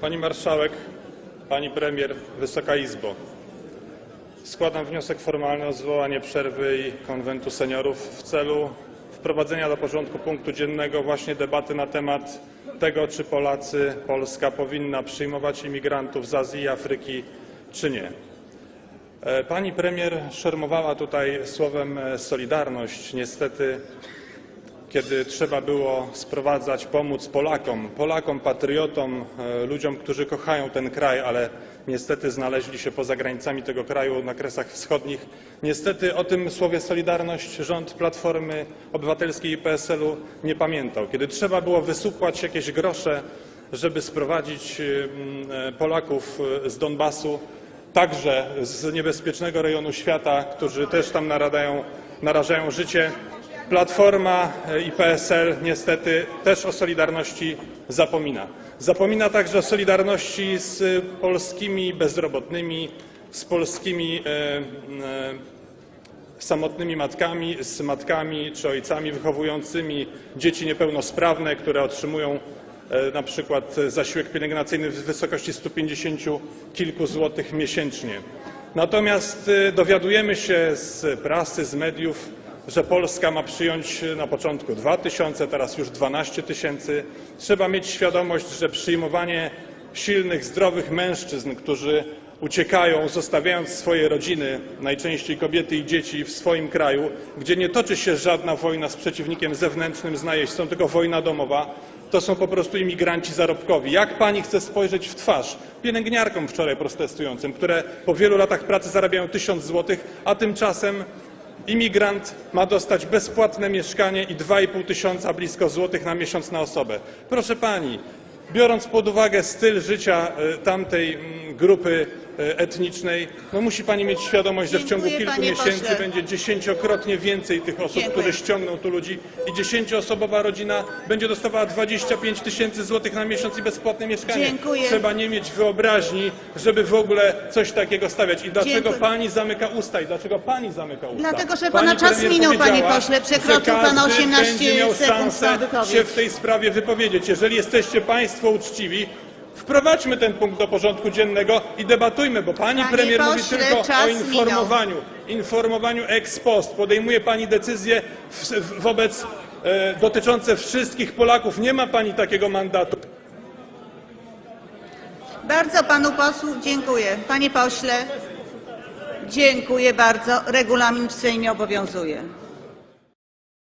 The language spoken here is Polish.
Pani Marszałek, Pani Premier, Wysoka Izbo. Składam wniosek formalny o zwołanie przerwy i konwentu seniorów w celu wprowadzenia do porządku punktu dziennego właśnie debaty na temat tego, czy Polacy, Polska powinna przyjmować imigrantów z Azji i Afryki, czy nie. E, Pani premier szermowała tutaj słowem e, solidarność. Niestety kiedy trzeba było sprowadzać, pomóc Polakom, Polakom, patriotom, e, ludziom, którzy kochają ten kraj, ale niestety znaleźli się poza granicami tego kraju na kresach wschodnich. Niestety o tym słowie Solidarność rząd Platformy Obywatelskiej i PSL-u nie pamiętał. Kiedy trzeba było wysupłać jakieś grosze, żeby sprowadzić mm, e, Polaków e, z Donbasu, także z niebezpiecznego rejonu świata, którzy też tam naradają, narażają życie, Platforma i PSL niestety też o Solidarności zapomina. Zapomina także o Solidarności z polskimi bezrobotnymi, z polskimi e, e, samotnymi matkami, z matkami czy ojcami wychowującymi dzieci niepełnosprawne, które otrzymują e, na przykład zasiłek pielęgnacyjny w wysokości 150 kilku złotych miesięcznie. Natomiast dowiadujemy się z prasy, z mediów, że Polska ma przyjąć na początku 2 tysiące, teraz już 12 tysięcy. Trzeba mieć świadomość, że przyjmowanie silnych, zdrowych mężczyzn, którzy uciekają, zostawiając swoje rodziny, najczęściej kobiety i dzieci w swoim kraju, gdzie nie toczy się żadna wojna z przeciwnikiem zewnętrznym z najeźdźcą, tylko wojna domowa, to są po prostu imigranci zarobkowi. Jak pani chce spojrzeć w twarz pielęgniarkom wczoraj protestującym, które po wielu latach pracy zarabiają tysiąc złotych, a tymczasem Imigrant ma dostać bezpłatne mieszkanie i 2,5 tysiąca blisko złotych na miesiąc na osobę. Proszę pani, biorąc pod uwagę styl życia e, tamtej mm, grupy etnicznej, no musi pani mieć świadomość, że w ciągu Dziękuję, kilku panie miesięcy pośle. będzie dziesięciokrotnie więcej tych osób, Dziękuję. które ściągną tu ludzi i dziesięcioosobowa rodzina będzie dostawała 25 tysięcy złotych na miesiąc i bezpłatne mieszkanie. Dziękuję. Trzeba nie mieć wyobraźni, żeby w ogóle coś takiego stawiać. I dlaczego Dziękuję. pani zamyka usta i dlaczego pani zamyka usta? Dlatego, że pana czas premier minął, panie powiedziała, pośle. Przekroczył że pan każdy 18 będzie miał sekund szansę wypowiedź. się w tej sprawie wypowiedzieć. Jeżeli jesteście państwo uczciwi, wprowadźmy ten punkt do porządku dziennego i debatujmy, bo pani Panie premier mówi pośle, tylko czas o informowaniu, informowaniu ex post. Podejmuje pani decyzje w, w, wobec e, dotyczące wszystkich Polaków. Nie ma pani takiego mandatu. Bardzo panu posłu dziękuję. Panie pośle, dziękuję bardzo. Regulamin w Sejmie obowiązuje.